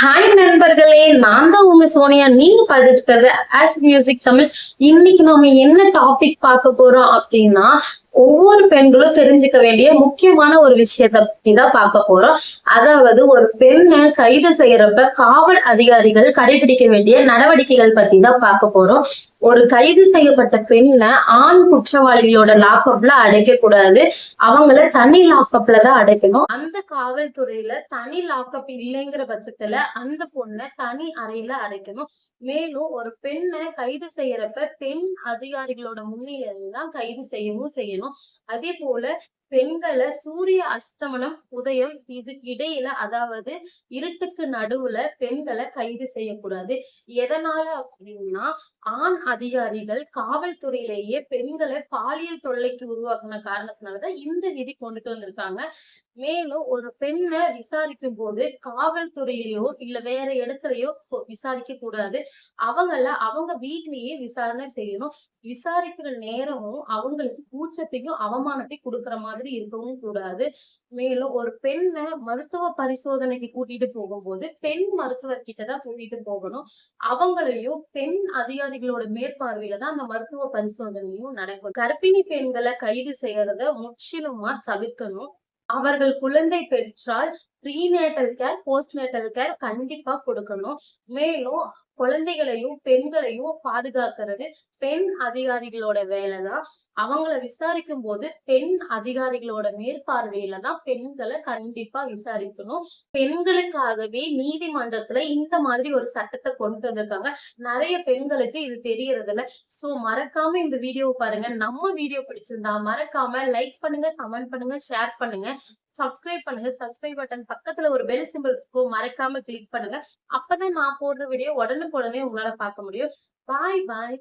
Hi நண்பர்களே நான் தான் உங்க சோனியா. நீங்க பார்த்துட்டு ஆஸ் மியூசிக் தமிழ் இன்னைக்கு நாம என்ன டாபிக் பார்க்க போறோம் அப்படின்னா ஒவ்வொரு பெண்களும் தெரிஞ்சுக்க வேண்டிய முக்கியமான ஒரு விஷயத்த தான் பார்க்க போறோம். அதாவது ஒரு பெண்ணை கைது செய்யறப்ப காவல் அதிகாரிகள் கடைபிடிக்க வேண்டிய நடவடிக்கைகள் பத்தி தான் பார்க்க போறோம். ஒரு கைது செய்யப்பட்ட பெண்ணை ஆண் குற்றவாளிகளோட லாக்அப்ல அடைக்க கூடாது அவங்கள தனி லாக்அப்ல தான் அடைக்கணும். அந்த காவல்துறையில தனி லாக்அப் இல்லைங்கிற பட்சத்துல அந்த பொண்ணை தனி அறையில அடைக்கணும். மேலும் ஒரு பெண்ணை கைது செய்யறப்ப பெண் அதிகாரிகளோட முன்னிலையில தான் கைது செய்யவும் செய்யணும். அதே போல பெண்களை சூரிய அஸ்தமனம் உதயம் இது இடையில அதாவது இருட்டுக்கு நடுவுல பெண்களை கைது செய்யக்கூடாது. எதனால அப்படின்னா ஆண் அதிகாரிகள் காவல்துறையிலேயே பெண்களை பாலியல் தொல்லைக்கு உருவாக்குன காரணத்தினாலதான் இந்த விதி கொண்டுட்டு வந்திருக்காங்க. மேலும் ஒரு பெண்ணை விசாரிக்கும் போது காவல்துறையிலயோ இல்ல வேற இடத்துலயோ விசாரிக்க கூடாது. அவங்கள அவங்க வீட்லயே விசாரணை செய்யணும். விசாரிக்கிற நேரமும் அவங்களுக்கு கூச்சத்தையும் அவமானத்தையும் கொடுக்கிற மாதிரி இருக்கவும் கூடாது. மேலும் ஒரு பெண்ணை மருத்துவ பரிசோதனைக்கு கூட்டிட்டு போகும்போது பெண் மருத்துவர்கிட்ட தான் கூட்டிட்டு போகணும். அவங்களையும் பெண் அதிகாரிகளோட மேற்பார்வையில தான் அந்த மருத்துவ பரிசோதனையும் நடக்கும் கர்ப்பிணி பெண்களை கைது செய்யறத முற்றிலுமா தவிர்க்கணும். அவர்கள் குழந்தை பெற்றால் ப்ரீநேட்டல் கேர் போஸ்ட்நேட்டல் கேர் கண்டிப்பா கொடுக்கணும். மேலும் குழந்தைகளையும் பெண்களையும் பாதுகாக்கிறது பெண் அதிகாரிகளோட வேலைதான். அவங்கள விசாரிக்கும் போது பெண் அதிகாரிகளோட மேற்பார்வையில தான் பெண்களை கண்டிப்பா விசாரிக்கணும். பெண்களுக்காகவே நீதிமன்றத்துல இந்த மாதிரி ஒரு சட்டத்தை கொண்டு வந்திருக்காங்க. நிறைய பெண்களுக்கு இது தெரியறது இல்ல சோ மறக்காம இந்த வீடியோ பாருங்க. நம்ம வீடியோ பிடிச்சிருந்தா மறக்காம லைக் பண்ணுங்க கமெண்ட் பண்ணுங்க ஷேர் பண்ணுங்க. சப்ஸ்கிரைப் பண்ணுங்க. சப்ஸ்கிரைப் பட்டன் பக்கத்துல ஒரு பெல் சிம்பிள் இருக்கும் மறக்காம கிளிக் பண்ணுங்க. அப்பதான் நான் போடுற வீடியோ உடனுக்குடனே உங்களால பார்க்க முடியும். பாய் பாய்